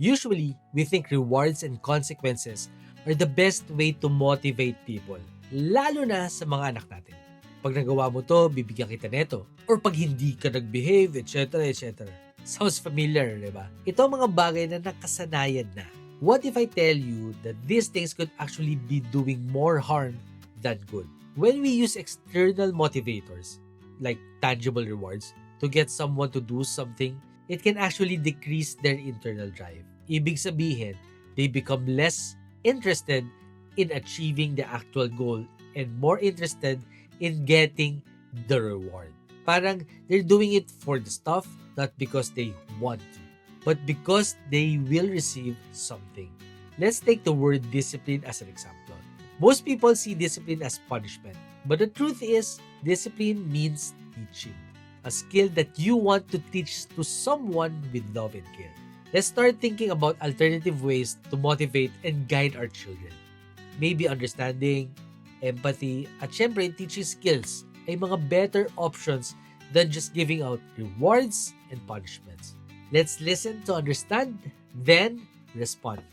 Usually, we think rewards and consequences are the best way to motivate people, lalo na sa mga anak natin. Pag nagawa mo to, bibigyan kita neto. Or pag hindi ka nag-behave, etc. etc. Sounds familiar, di ba? Ito ang mga bagay na nakasanayan na. What if I tell you that these things could actually be doing more harm than good? When we use external motivators, like tangible rewards, to get someone to do something, it can actually decrease their internal drive. Ibig sabihin, they become less interested in achieving the actual goal and more interested in getting the reward. Parang they're doing it for the stuff, not because they want to, but because they will receive something. Let's take the word discipline as an example. Most people see discipline as punishment, but the truth is, discipline means teaching, a skill that you want to teach to someone with love and care. Let's start thinking about alternative ways to motivate and guide our children. Maybe understanding, empathy, at syempre teaching skills ay mga better options than just giving out rewards and punishments. Let's listen to understand, then respond.